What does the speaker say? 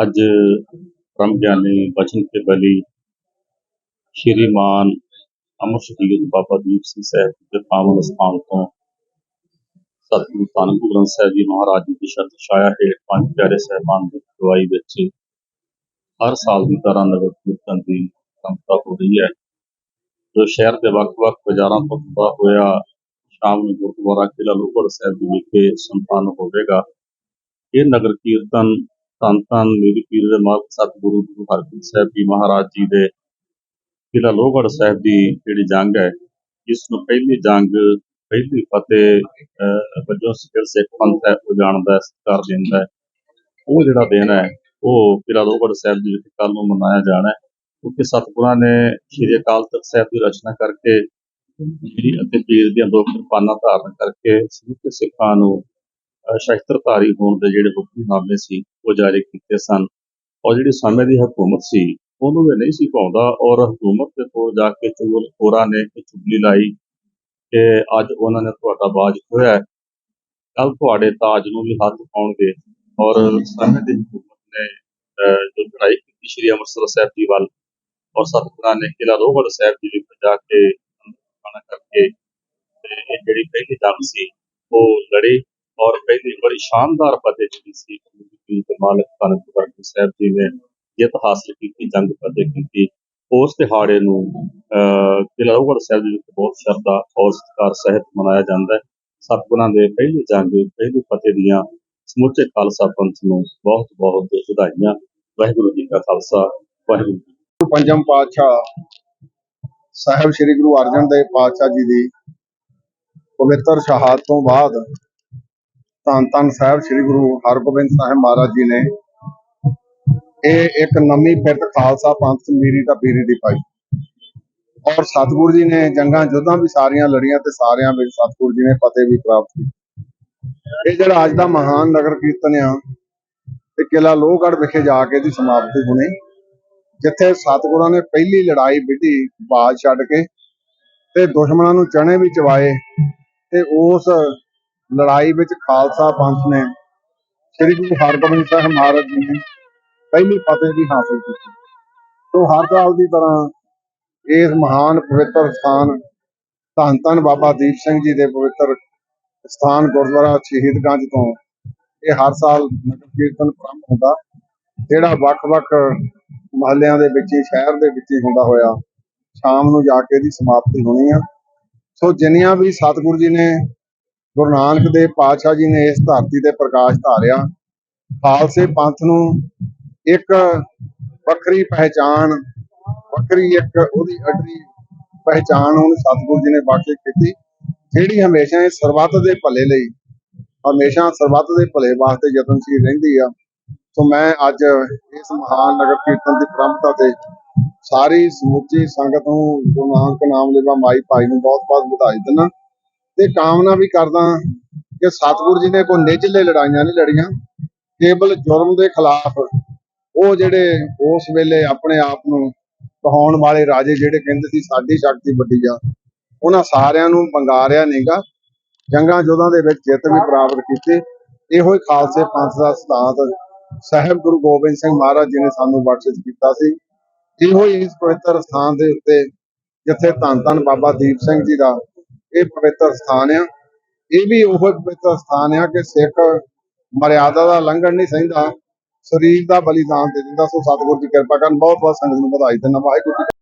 ਅੱਜ ਬ੍ਰਹਮ ਗਿਆਨੀ ਬਚਨ ਕੇ ਬਲੀ ਸ਼੍ਰੀਮਾਨ ਅਮਰ ਸ਼ਹੀਦ ਬਾਬਾ ਦੀਪ ਸਿੰਘ ਸਾਹਿਬ ਦੇ ਪਾਵਨ ਸਥਾਨ ਤੋਂ ਸਤਿਗੁਰੂ ਧੰਨ ਗੁਰੂ ਗ੍ਰੰਥ ਸਾਹਿਬ ਜੀ ਮਹਾਰਾਜ ਜੀ ਦੀ ਸ਼ਰਤ ਛਾਇਆ ਹੇਠ ਪੰਜ ਪਿਆਰੇ ਸਾਹਿਬਾਨ ਦੀ ਅਗਵਾਈ ਵਿੱਚ ਹਰ ਸਾਲ ਦੀ ਤਰ੍ਹਾਂ ਨਗਰ ਕੀਰਤਨ ਦੀ ਸੰਪਤਾ ਹੋ ਰਹੀ ਹੈ ਜੋ ਸ਼ਹਿਰ ਦੇ ਵੱਖ-ਵੱਖ ਬਾਜ਼ਾਰਾਂ ਤੋਂ ਹੁੰਦਾ ਹੋਇਆ ਸ਼ਾਮ ਨੂੰ ਗੁਰਦੁਆਰਾ ਕਿਲ੍ਹਾ ਲੋਹਗੜ੍ਹ ਸਾਹਿਬ ਜੀ ਵਿਖੇ ਸੰਪੰਨ ਹੋਵੇਗਾ ਇਹ ਨਗਰ ਕੀਰਤਨ ਧੰਨ ਧੰਨ ਮੇਰੀ ਪੀਰ ਦੇ ਮਾਲਕ ਸਤਿਗੁਰੂ ਗੁਰੂ ਹਰਗੋਬਿੰਦ ਸਾਹਿਬ ਜੀ ਮਹਾਰਾਜ ਜੀ ਦੇ ਕਿਲ੍ਹਾ ਲੋਹਗੜ੍ਹ ਸਾਹਿਬ ਦੀ ਜਿਹੜੀ ਜੰਗ ਹੈ, ਜਿਸ ਨੂੰ ਪਹਿਲੀ ਜੰਗ, ਪਹਿਲੀ ਫਤਿਹ ਵਜੋਂ ਸਿੱਖ ਸਿੱਖ ਪੰਥ ਹੈ, ਉਹ ਜਾਣਦਾ ਸਤਿਕਾਰ ਦਿੰਦਾ ਹੈ। ਉਹ ਜਿਹੜਾ ਦਿਨ ਹੈ, ਉਹ ਕਿਲ੍ਹਾ ਲੋਹਗੜ੍ਹ ਸਾਹਿਬ ਜੀ ਵਿਖੇ ਕੱਲ੍ਹ ਨੂੰ ਮਨਾਇਆ ਜਾਣਾ ਹੈ। ਕਿਉਂਕਿ ਸਤਿਗੁਰਾਂ ਨੇ ਸ਼੍ਰੀ ਅਕਾਲ ਤਖਤ ਸਾਹਿਬ ਦੀ ਰਚਨਾ ਕਰਕੇ ਜਿਹੜੀ ਅਤੇ ਪੀਰ ਦੀਆਂ ਦੋ ਕਿਰਪਾਨਾਂ ਧਾਰਨ ਕਰਕੇ ਸਮੁੱਚੇ ਸਿੱਖਾਂ ਨੂੰ ਸ਼ਸਤਰਧਾਰੀ ਹੋਣ ਦੇ ਜਿਹੜੇ ਹੁਕਮਨਾਮੇ ਸੀ ਉਹ ਜਾਰੀ ਕੀਤੇ ਸਨ। ਔਰ ਜਿਹੜੀ ਸਮੇਂ ਦੀ ਹਕੂਮਤ ਸੀ ਉਹਨੂੰ ਇਹ ਨਹੀਂ ਸੀ ਪਾਉਂਦਾ ਔਰ ਹਕੂਮਤ ਦੇ ਕੋਲ ਜਾ ਕੇ ਚੁਗਲ ਖੋਰਾਂ ਨੇ ਇਹ ਚੁਗਲੀ ਲਾਈ ਕਿ ਅੱਜ ਉਹਨਾਂ ਨੇ ਤੁਹਾਡਾ ਬਾਜ ਖੋਇਆ ਕੱਲ ਤੁਹਾਡੇ ਤਾਜ ਨੂੰ ਵੀ ਹੱਥ ਪਾਉਣਗੇ। ਔਰ ਸਮੇਂ ਦੀ ਹਕੂਮਤ ਨੇ ਅਹ, ਜੋ ਲੜਾਈ ਕੀਤੀ ਸ਼੍ਰੀ ਅੰਮ੍ਰਿਤਸਰ ਸਾਹਿਬ ਜੀ ਵੱਲ ਔਰ ਸਤਿਗੁਰਾਂ ਨੇ ਕਿਲ੍ਹਾ ਲੋਹਗੜ੍ਹ ਸਾਹਿਬ ਜੀ ਵਿੱਚ ਜਾ ਕੇ ਖਾਣਾ ਕਰਕੇ ਤੇ ਜਿਹੜੀ ਪਹਿਲੀ ਜੰਗ ਸੀ ਉਹ ਲੜੀ। ਔਰ ਪਹਿਲੀ ਬੜੀ ਸ਼ਾਨਦਾਰ ਫਤਿਹ ਜਿਹੜੀ ਸੀ ਗੁਰੂ ਦੇ ਮਾਲਕ ਧੰਨ ਗੁਰੂ ਸਾਹਿਬ ਜੀ ਨੇ ਜਿੱਤ ਹਾਸਲ ਕੀਤੀ, ਜੰਗ ਫਤਿਹ ਕੀਤੀ, ਉਸ ਦਿਹਾੜੇ ਨੂੰ ਕਿਲ੍ਹਾ ਲੋਹਗੜ੍ਹ ਸਾਹਿਬ ਦੇ ਵਿੱਚ ਬਹੁਤ ਸ਼ਰਧਾ, ਔਰ ਸਤਿਕਾਰ ਸਹਿਤ ਮਨਾਇਆ ਜਾਂਦਾ ਹੈ। ਸਤਿਗੁਰਾਂ ਦੇ ਪਹਿਲੀ ਜੰਗ, ਪਹਿਲੀ ਫਤਿਹ ਦੀਆਂ ਸਮੁੱਚੇ ਖਾਲਸਾ ਪੰਥ ਨੂੰ ਬਹੁਤ ਬਹੁਤ ਵਧਾਈਆਂ। ਵਾਹਿਗੁਰੂ ਜੀ ਕਾ ਖਾਲਸਾ, ਵਾਹਿਗੁਰੂ ਜੀ ਕੀ ਪੰਜਮ ਪਾਤਸ਼ਾਹ ਸਾਹਿਬ ਸ੍ਰੀ ਗੁਰੂ ਅਰਜਨ ਦੇਵ ਪਾਤਸ਼ਾਹ ਜੀ ਦੀ ਪਵਿੱਤਰ ਸ਼ਹਾਦਤ ਤੋਂ ਬਾਅਦ ਧੰਨ ਧੰਨ ਸਾਹਿਬ ਸ੍ਰੀ ਗੁਰੂ ਹਰਗੋਬਿੰਦ ਸਾਹਿਬ ਮਹਾਰਾਜ ਜੀ ਨੇ ਇਹ ਇੱਕ ਨਵੀਂ ਫਿਰਤ ਖਾਲਸਾ ਪੰਥ ਮੀਰੀ ਦਾ ਪੀਰੀ ਦੀ ਪਾਈ। ਔਰ ਸਤਿਗੁਰੂ ਜੀ ਨੇ ਜੰਗਾਂ ਯੁੱਧਾਂ ਵੀ ਸਾਰੀਆਂ ਲੜੀਆਂ ਤੇ ਸਾਰਿਆਂ ਵਿੱਚ ਸਤਿਗੁਰੂ ਜੀ ਨੇ ਫਤਿਹ ਵੀ ਪ੍ਰਾਪਤ ਕੀਤੀ। ਇਹ ਜਿਹੜਾ ਅੱਜ ਦਾ ਮਹਾਨ ਨਗਰ ਕੀਰਤਨ ਆ ਤੇ ਕਿਲਾ ਲੋਹਗੜ੍ਹ ਵਿਖੇ ਜਾ ਕੇ ਦੀ ਸਮਾਪਤੀ ਹੋਣੀ। ਜਿੱਥੇ ਸਤਿਗੁਰਾਂ ਨੇ ਪਹਿਲੀ ਲੜਾਈ ਵਿੱਢੀ ਬਾਜ ਛੱਡ ਕੇ ਤੇ ਦੁਸ਼ਮਣਾਂ ਨੂੰ ਚਣੇ ਵੀ ਚਵਾਏ ਤੇ ਉਸ ਲੜਾਈ ਵਿੱਚ ਖਾਲਸਾ ਪੰਥ ਨੇ ਸ੍ਰੀ ਗੁਰੂ ਹਰਗੋਬਿੰਦ ਸਾਹਿਬ ਮਹਾਰਾਜ ਜੀ ਨੇ ਪਹਿਲੀ ਫਤਿਹ ਵੀ ਹਾਸਲ ਕੀਤੀ। ਤੋਂ ਹਰ ਸਾਲ ਦੀ ਤਰ੍ਹਾਂ ਇਸ ਮਹਾਨ ਪਵਿੱਤਰ ਸਥਾਨ ਧੰਨ ਧੰਨ ਬਾਬਾ ਦੀਪ ਸਿੰਘ ਜੀ ਦੇ ਪਵਿੱਤਰ ਸਥਾਨ ਗੁਰਦੁਆਰਾ ਸ਼ਹੀਦਗੰਜ ਤੋਂ ਇਹ ਹਰ ਸਾਲ ਨਗਰ ਕੀਰਤਨ ਪ੍ਰਾਰੰਭ ਹੁੰਦਾ, ਜਿਹੜਾ ਵੱਖ-ਵੱਖ ਮਹੱਲਿਆਂ ਦੇ ਵਿੱਚ ਸ਼ਹਿਰ ਦੇ ਵਿੱਚ ਹੁੰਦਾ ਹੋਇਆ, ਸ਼ਾਮ ਨੂੰ ਜਾ ਕੇ ਇਹਦੀ ਸਮਾਪਤੀ ਹੋਣੀ ਆ। ਸੋ ਜਿੰਨੀਆਂ ਵੀ ਸਤਿਗੁਰੂ ਜੀ ਨੇ ਗੁਰੂ ਨਾਨਕ ਦੇਵ ਪਾਤਸ਼ਾਹ ਜੀ ਨੇ ਇਸ ਧਰਤੀ ਤੇ ਪ੍ਰਕਾਸ਼ ਧਾਰਿਆ। ਖਾਲਸੇ ਪੰਥ ਨੂੰ ਇੱਕ ਵੱਖਰੀ ਪਹਿਚਾਣ, ਵੱਖਰੀ ਇੱਕ ਉਹਦੀ ਅਡਰੀ ਪਹਿਚਾਣ ਉਹਨੂੰ ਸਤਿਗੁਰੂ ਜੀ ਨੇ ਬਖਸ਼ਿਸ਼ ਕੀਤੀ, ਜਿਹੜੀ ਹਮੇਸ਼ਾ ਇਹ ਸਰਬੱਤ ਦੇ ਭਲੇ ਲਈ, ਹਮੇਸ਼ਾ ਸਰਬੱਤ ਦੇ ਭਲੇ ਵਾਸਤੇ ਯਤਨਸ਼ੀਲ ਰਹਿੰਦੀ ਆ। ਸੋ ਮੈਂ ਅੱਜ ਇਸ ਮਹਾਨ ਨਗਰ ਕੀਰਤਨ ਦੀ ਪ੍ਰੰਪਤਾ ਤੇ ਸਾਰੀ ਸਮੁੱਚੀ ਸੰਗਤ ਨੂੰ ਗੁਰੂ ਨਾਨਕ ਨਾਮ ਲੈਵਾ ਮਾਈ ਭਾਈ ਨੂੰ ਬਹੁਤ ਬਹੁਤ ਵਧਾਈ ਦਿੰਦਾ। ਤੇ ਕਾਮਨਾ ਵੀ ਕਰਦਾ ਕਿ ਸਤਿਗੁਰੂ ਜੀ ਨੇ ਕੋਈ ਨਿੱਜਲੇ ਲੜਾਈਆਂ ਨਹੀਂ ਲੜੀਆਂ, ਕੇਵਲ ਜੁਰਮ ਦੇ ਖਿਲਾਫ ਉਹ ਜਿਹੜੇ ਉਸ ਵੇਲੇ ਆਪਣੇ ਆਪ ਨੂੰ ਕਹਾਉਣ ਵਾਲੇ ਰਾਜੇ ਜਿਹੜੇ ਕਹਿੰਦੇ ਸੀ, ਸਾਡੀ ਸ਼ਕਤੀ ਵੱਡੀ ਆ। ਉਹਨਾਂ ਸਾਰਿਆਂ ਨੂੰ ਬੰਗਾਰਿਆ ਨਹੀਂਗਾ। ਜੰਗਾਂ ਯੁੱਧਾਂ ਦੇ ਵਿੱਚ ਜਿੱਤ ਵੀ ਪ੍ਰਾਪਤ ਕੀਤੀ। ਇਹੋ ਹੀ ਖਾਲਸੇ ਪੰਥ ਦਾ ਸਿਧਾਂਤ ਸਾਹਿਬ ਗੁਰੂ ਗੋਬਿੰਦ ਸਿੰਘ ਮਹਾਰਾਜ ਜੀ ਨੇ ਸਾਨੂੰ ਬਖਸ਼ਿਸ਼ ਕੀਤਾ ਸੀ। ਇਹੋ ਹੀ ਇਸ ਪਵਿੱਤਰ ਸਥਾਨ ਦੇ ਉੱਤੇ ਜਿੱਥੇ ਧੰਨ ਧੰਨ ਬਾਬਾ ਦੀਪ ਸਿੰਘ ਜੀ ਦਾ ਇਹ ਪਵਿੱਤਰ ਸਥਾਨ ਆ। ਇਹ ਵੀ ਉਹ ਪਵਿੱਤਰ ਸਥਾਨ ਆ ਕਿ ਸਿੱਖ ਮਰਿਆਦਾ ਦਾ ਲੰਘਣ ਨਹੀਂ ਸਹਿੰਦਾ। ਸਰੀਰ ਦਾ ਬਲੀਦਾਨ ਦੇ ਦਿੰਦਾ। ਸੋ ਸਤਿਗੁਰੂ ਦੀ ਕਿਰਪਾ ਕਰਨ। ਬਹੁਤ ਬਹੁਤ ਸੰਗਤ ਨੂੰ ਵਧਾਈ ਦਿੰਦਾ। ਵਾਹਿਗੁਰੂ ਜੀ